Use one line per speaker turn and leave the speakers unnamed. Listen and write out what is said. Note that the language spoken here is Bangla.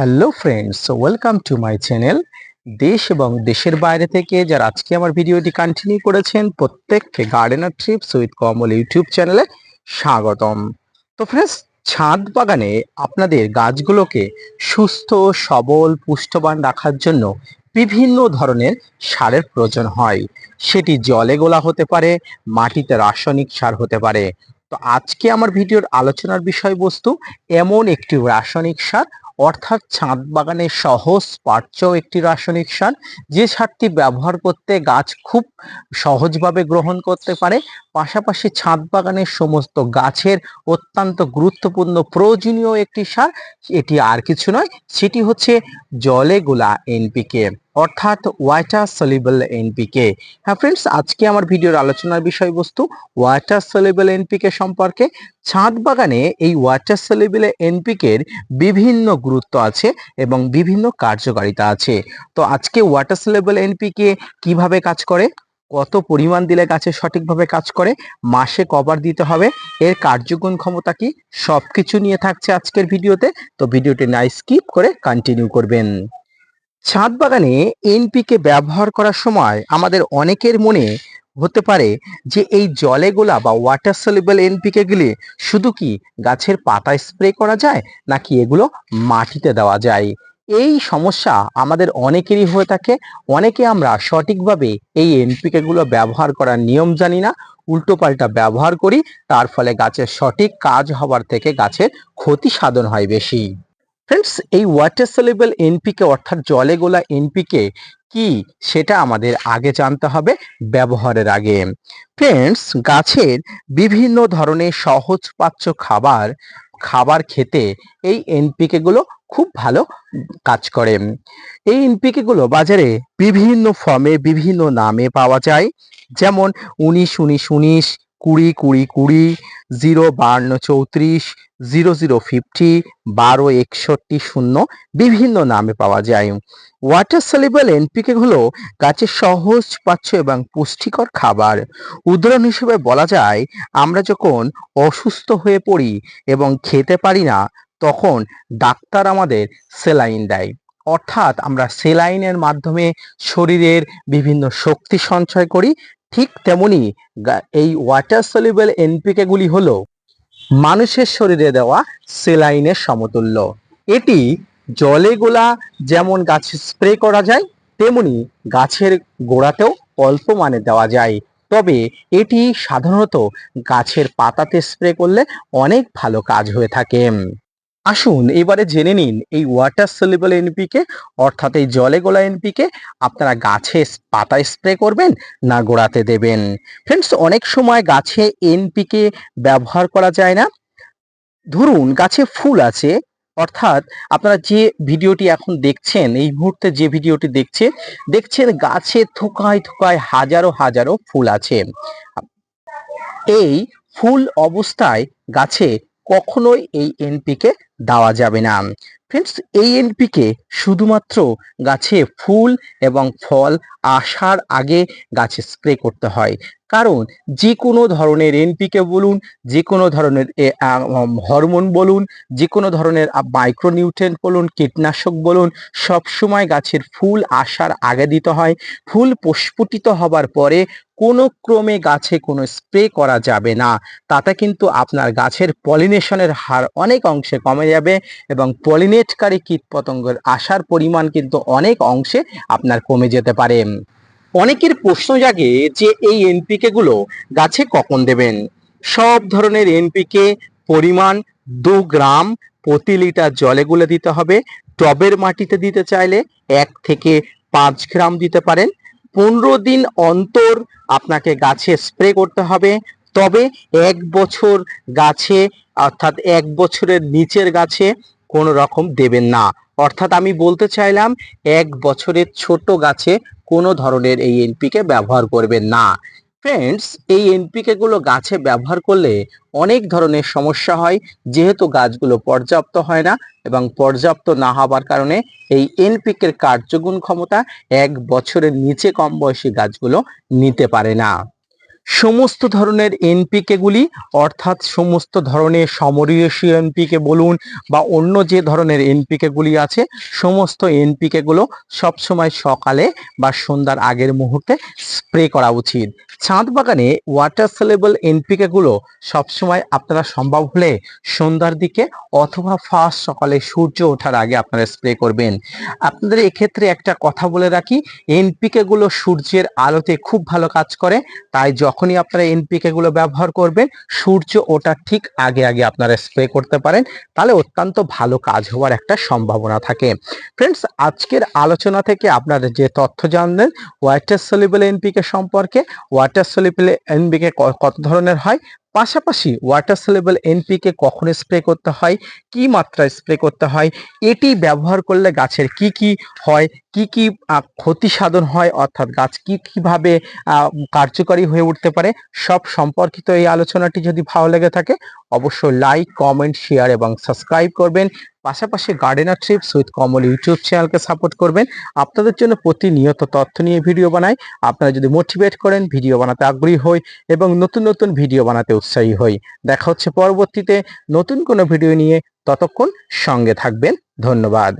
Hello friends welcome to my channel দেশ এবং দেশের বাইরে থেকে যারা আজকে আমার ভিডিওটি কন্টিনিউ করেছেন, প্রত্যেককে gardener trips with Kamal YouTube চ্যানেলে স্বাগতম। তো ফ্রেন্ডস ছাদ বাগানে আপনাদের গাছগুলোকে সুস্থ, সবল, পুষ্টবান রাখার জন্য বিভিন্ন ধরনের সারের প্রয়োজন হয়। সেটি জলে গোলা হতে পারে, মাটিতে রাসায়নিক সার হতে পারে। তো আজকে আমার ভিডিওর আলোচনার বিষয়বস্তু এমন একটি রাসায়নিক সার অর্থাৎ ছাদ বাগানে সহজ পাচ্য একটি রাসায়নিক সার, যে সারটি ব্যবহার করতে গাছ খুব সহজভাবে গ্রহণ করতে পারে। পাশাপাশি ছাদ বাগানের সমস্ত গাছের অত্যন্ত গুরুত্বপূর্ণ, প্রয়োজনীয় একটি সার, এটি আর কিছু নয়, সেটি হচ্ছে জলে গোলা এনপিকে। অর্থাৎ ওয়াটার সলিবল এনপিকে হ্যাঁ ফ্রেন্ডস আজকে আমার ভিডিওর আলোচনার বিষয়বস্তু ওয়াটার সলিবল এনপিকে সম্পর্কে। ছাদ বাগানে এই ওয়াটার সলিবল এনপিকের বিভিন্ন গুরুত্ব আছে এবং বিভিন্ন কার্যকারিতা আছে। তো আজকে ওয়াটার সলিবল এনপিকে কীভাবে কাজ করে? কত পরিমাণ দিলে গাছে সঠিকভাবে কাজ করে? মাসে কভার দিতে হবে। এর কার্যগুণ ক্ষমতা কি? সব কিছু নিয়ে থাকছে আজকের ভিডিওতে। তো ভিডিওটি না স্কিপ করে কন্টিনিউ করবেন। ছাদ বাগানে এনপিকে ব্যবহার করার সময় আমাদের অনেকের মনে হতে পারে যে এই জলে গোলা বা ওয়াটার সলিবল এনপিকে গুলি শুধু কি গাছের পাতায় স্প্রে করা যায় নাকি এগুলো মাটিতে দেওয়া যায়? এই সমস্যা আমাদের অনেকেরই হয়ে থাকে। অনেকে আমরা সঠিকভাবে এই এনপিকে গুলো ব্যবহার করার নিয়ম জানি না উল্টো পাল্টা ব্যবহার করি, তার ফলে গাছের সঠিক কাজ হবার থেকে গাছের ক্ষতি সাধন হয় বেশি। ফ্রেন্ডস এই ওয়াটার সলিবল এনপিকে অর্থাৎ জলে গোলা এনপিকে কি? সেটা আমাদের আগে জানতে হবে, ব্যবহারের আগে। ফ্রেন্ডস গাছের বিভিন্ন ধরনের সহজ পাচ্য খাবার খাবার খেতে এই এনপিকে গুলো খুব ভালো কাজ করে। এই এনপিকে গুলো বাজারে বিভিন্ন ফর্মে, বিভিন্ন নামে পাওয়া যায়। যেমন উনিশ উনিশ উনিশ, কুড়ি কুড়ি কুড়ি জিরো বান্ন চৌত্রিশ জিরো জিরো ফিফটি বারো, একষট্টি, শূন্য, বিভিন্ন নামে পাওয়া যায়। ওয়াটার সলিবল এনপিকে হলো গাছের সহজ পাচ্য এবং পুষ্টিকর খাবার। উদাহরণ হিসেবে বলা যায়, আমরা যখন অসুস্থ হয়ে পড়ি এবং খেতে পারি না, তখন ডাক্তার আমাদের সেলাইন দেয়। অর্থাৎ আমরা সেলাইনের মাধ্যমে শরীরের বিভিন্ন শক্তি সঞ্চয় করি ঠিক তেমনি এই ওয়াটার সলিবল এনপিকে গুলি হলো মানুষের শরীরে দেওয়া সেলাইনের সমতুল্য। এটি জলে গোলা যেমন গাছে স্প্রে করা যায়, তেমনি গাছের গোড়াতেও অল্প মানে দেওয়া যায়। তবে এটি সাধারণত গাছের পাতাতে স্প্রে করলে অনেক ভালো কাজ হয়ে থাকে। আসুন, এবারে জেনে নিন এই ওয়াটার সলিবল এনপিকে অর্থাৎ এই জলে গোলা এনপিকে আপনারা গাছে পাতায় স্প্রে করবেন না গোড়াতে দেবেন। ফ্রেন্ডস অনেক সময় গাছে এনপিকে ব্যবহার করা যায় না। ধরুন, গাছে ফুল আছে, অর্থাৎ আপনারা যে ভিডিওটি এখন দেখছেন, এই মুহূর্তে যে ভিডিওটি দেখছে, দেখছেন গাছে থোকায় থোকায় হাজারো হাজারো ফুল আছে। এই ফুল অবস্থায় গাছে কখনোই এই এনপিকে দেওয়া যাবে না। ফ্রেন্ডস এই এনপিকে শুধুমাত্র গাছে ফুল এবং ফল আসার আগে গাছে স্প্রে করতে হয়। কারণ যে কোনো ধরনের এনপিকে বলুন যে কোনো ধরনের হরমোন বলুন যে কোনো ধরনের মাইক্রোনিউট্রেন্ট বলুন, কীটনাশক বলুন, সবসময় গাছের ফুল আসার আগে দিতে হয়। ফুল প্রস্ফুটিত হবার পরে কোনো ক্রমে গাছে কোনো স্প্রে করা যাবে না। তাতে কিন্তু আপনার গাছের পলিনেশনের হার অনেক অংশে কমে যাবে এবং পলিনেটকারী কীটপতঙ্গের আসার পরিমাণ কিন্তু অনেক অংশে আপনার কমে যেতে পারে। অনেকের প্রশ্ন জাগে যে এই এনপিকে গুলো গাছে কখন দেবেন? সব ধরনের এনপিকে পরিমাণ দু গ্রাম প্রতি লিটার জলে গুলে দিতে হবে। টবের মাটিতে দিতে চাইলে এক থেকে পাঁচ গ্রাম দিতে পারেন। পনেরো দিন অন্তর আপনাকে গাছে স্প্রে করতে হবে। তবে এক বছর গাছে, অর্থাৎ এক বছরের নিচের গাছে কোনো রকম দেবেন না। অর্থাৎ আমি বলতে চাইলাম, এক বছরের ছোট গাছে কোনো ধরনের এই এনপিকে ব্যবহার করবেন না। ফ্রেন্ডস এই এনপিকে গুলো গাছে ব্যবহার করলে অনেক ধরনের সমস্যা হয়, যেহেতু গাছগুলো পর্যাপ্ত হয় না এবং পর্যাপ্ত না হবার কারণে এই এনপিকের কার্যগুণ ক্ষমতা এক বছরের নিচে কম বয়সী গাছগুলো নিতে পারে না। সমস্ত ধরনের এনপিকেগুলি অর্থাৎ সমস্ত ধরনের সমরেশীয় এনপিকে বলুন বা অন্য যে ধরনের এনপিকেগুলি আছে, সমস্ত এনপিকেগুলো সবসময় সকালে বা সন্ধ্যার আগের মুহূর্তে স্প্রে করা উচিত। ছাদ বাগানে ওয়াটার সেলেবল এনপিকে গুলো সবসময় আপনারা সম্ভব হলে সন্ধ্যার দিকে অথবা ফার্স্ট সকালে সূর্য ওঠার আগে আপনারা স্প্রে করবেন। আপনাদের এক্ষেত্রে একটা কথা বলে রাখি এনপিকে গুলো সূর্যের আলোতে খুব ভালো কাজ করে, তাই যখনই আপনারা এনপিকে গুলো ব্যবহার করবেন, সূর্য ওটার ঠিক আগে আগে আপনারা স্প্রে করতে পারেন, তাহলে অত্যন্ত ভালো কাজ হওয়ার একটা সম্ভাবনা থাকে। ফ্রেন্ডস আজকের আলোচনা থেকে আপনারা যে তথ্য জানলেন ওয়াটার সলিবল এনপিকে সম্পর্কে সলিবল এনপিকে কত ধরনের হয়? পাশাপাশি ওয়াটার সলিবল এনপিকে কখন স্প্রে করতে হয়? কি মাত্রায় স্প্রে করতে হয়? এটি ব্যবহার করলে গাছের কি কি হয়? কি কি ক্ষতি সাধন হয়, অর্থাৎ গাছ কি কীভাবে কার্যকরী হয়ে উঠতে পারে, সব সম্পর্কিত এই আলোচনাটি যদি ভালো লেগে থাকে, অবশ্যই লাইক কমেন্ট শেয়ার এবং সাবস্ক্রাইব করবেন। পাশাপাশি gardener trips with Kamal YouTube চ্যানেলকে সাপোর্ট করবেন। আপনাদের জন্য প্রতিনিয়ত তথ্য নিয়ে ভিডিও বানাই। আপনারা যদি মোটিভেট করেন ভিডিও বানাতে আগ্রহী হই এবং নতুন নতুন ভিডিও বানাতে উৎসাহী হই। দেখা হচ্ছে পরবর্তীতে নতুন কোনো ভিডিও নিয়ে। ততক্ষণ সঙ্গে থাকবেন। ধন্যবাদ।